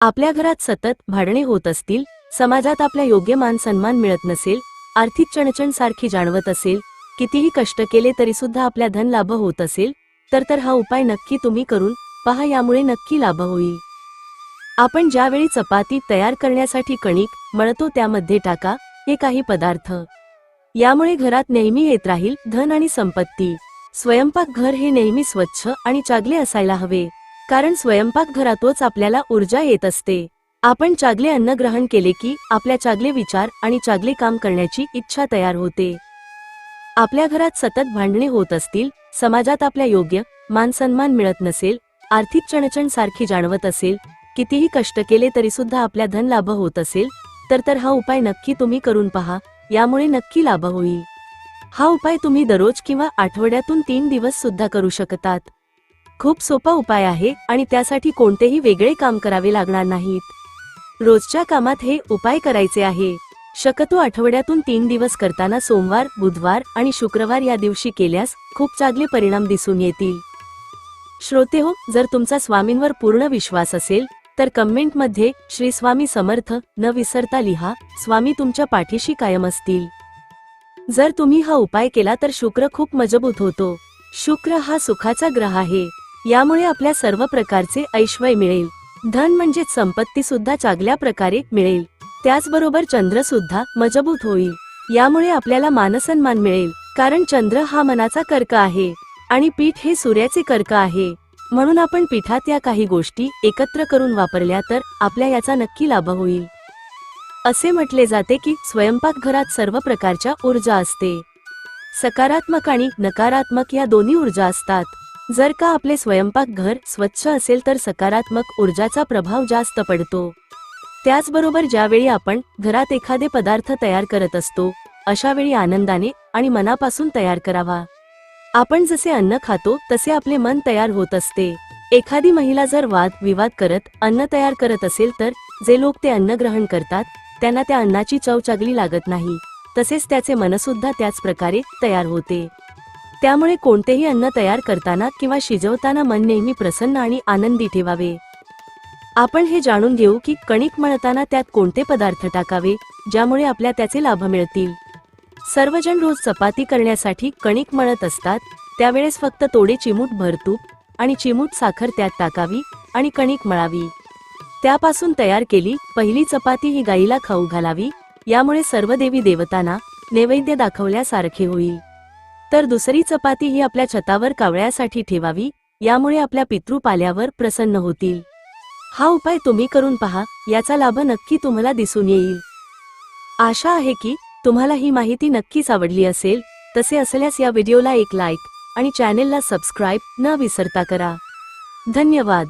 आपल्या घरात सतत भाडणे होत असतील समाजात आपल्या योग्य मान सन्मान मिळत नसेल आर्थिक चणचण सारखी जाणवत असेल कितीही कष्ट केले तरी सुद्धा आपल्या धन लाभ होत असेल तर तर हा उपाय नक्की तुम्ही करून पहा यामुळे नक्की लाभ होईल. आपण ज्यावेळी चपाती तयार करण्यासाठी कणिक मळतो त्यामध्ये टाका हे काही पदार्थ. यामुळे घरात नेहमी येत राहील धन आणि संपत्ती. स्वयंपाक घर हे नेहमी स्वच्छ आणि चांगले असायला हवे. कारण स्वयंपाकघरातोच आपल्याला ऊर्जा येत असते. आपण चांगले अन्न ग्रहण केले की आपल्या चांगले विचार आणि चांगले काम करण्याची इच्छा तयार होते. आपल्या घरात सतत भांडणे होत असतील समाजात आपल्या योग्य मानसन्मान मिळत नसेल आर्थिक चणचण सारखी जाणवत असेल कितीही कष्ट केले तरी सुद्धा आपल्या धन लाभ होत असेल तर तर हा उपाय नक्की तुम्ही करून पहा यामुळे नक्की लाभ होईल. हा उपाय तुम्ही दररोज किंवा आठवड्यातून तीन दिवस सुद्धा करू शकतात. खूप सोपा उपाय आहे आणि त्यासाठी कोणतेही वेगळे काम करावे लागणार नाहीत. रोजच्या कामात हे उपाय करायचे आहे. शकतो आठवड्यातून तीन दिवस करताना सोमवार बुधवार आणि शुक्रवार या दिवशी केल्यास खूप चांगले परिणाम दिसून येतील. श्रोते हो जर तुमचा स्वामींवर पूर्ण विश्वास असेल तर कमेंटमध्ये श्री स्वामी समर्थ न विसरता लिहा स्वामी तुमच्या पाठीशी कायम असतील. जर तुम्ही हा उपाय केला तर शुक्र खूप मजबूत होतो. शुक्र हा सुखाचा ग्रह आहे. यामुळे आपल्या सर्व प्रकारचे ऐश्वय मिळेल. धन म्हणजे संपत्ती सुद्धा चांगल्या प्रकारे मिळेल. त्याचबरोबर चंद्र सुद्धा मजबूत होईल. यामुळे आपल्याला मानसन्मान मिळेल. कारण चंद्र हा मनाचा कर्क आहे. आणि पीठ हे सूर्याचे कर्क आहे. म्हणून आपण पीठात या काही गोष्टी एकत्र करून वापरल्या तर आपल्या याचा नक्की लाभ होईल. असे म्हटले जाते की स्वयंपाक घरात सर्व प्रकारच्या ऊर्जा असते. सकारात्मक आणि नकारात्मक या दोन्ही ऊर्जा असतात. जर का आपले स्वयंपाक घर स्वच्छ असेल तर सकारात्मक ऊर्जाचा प्रभाव जास्त पडतो. त्याचबरोबर ज्यावेळी आपण घरात एखादे पदार्थ तयार करत असतो अशा वेळी आनंदाने आणि मनापासून तयार करावा. आपण जसे अन्न खातो तसे आपले मन तयार होत असते. एखादी महिला जर वाद विवाद करत अन्न तयार करत असेल तर जे लोक ते अन्न ग्रहण करतात त्यांना त्या अन्नाची चव चागली लागत नाही. तसेच त्याचे मनसुद्धा त्याच प्रकारे तयार होते. त्यामुळे कोणतेही अन्न तयार करताना किंवा शिजवताना मन नेहमी प्रसन्न आणि आनंदी ठेवावे. आपण हे जाणून घेऊ की कणिक मळताना त्यात कोणते पदार्थ टाकावे ज्यामुळे आपल्या त्याचे लाभ मिळतील. सर्वजण रोज चपाती करण्यासाठी कणिक मळत असतात त्यावेळेस फक्त तोडे चिमूट भर तूप आणि चिमूट साखर त्यात टाकावी आणि कणिक मळावी. त्यापासून तयार केली पहिली चपाती ही गाईला खाऊ घालावी यामुळे सर्व देवी देवतांना नैवेद्य दाखवल्यासारखे होईल. तर दुसरी चपाती ही आपल्या छतावर कावळ्यासाठी ठेवावी यामुळे आपल्या पितृपाल्यावर प्रसन्न होतील. हा उपाय तुम्ही करून पहा याचा लाभ नक्की तुम्हाला दिसून येईल. आशा आहे की तुम्हाला ही माहिती नक्कीच आवडली असेल तसे असल्यास या व्हिडिओला एक लाईक आणि चॅनेलला सबस्क्राईब न विसरता करा. धन्यवाद.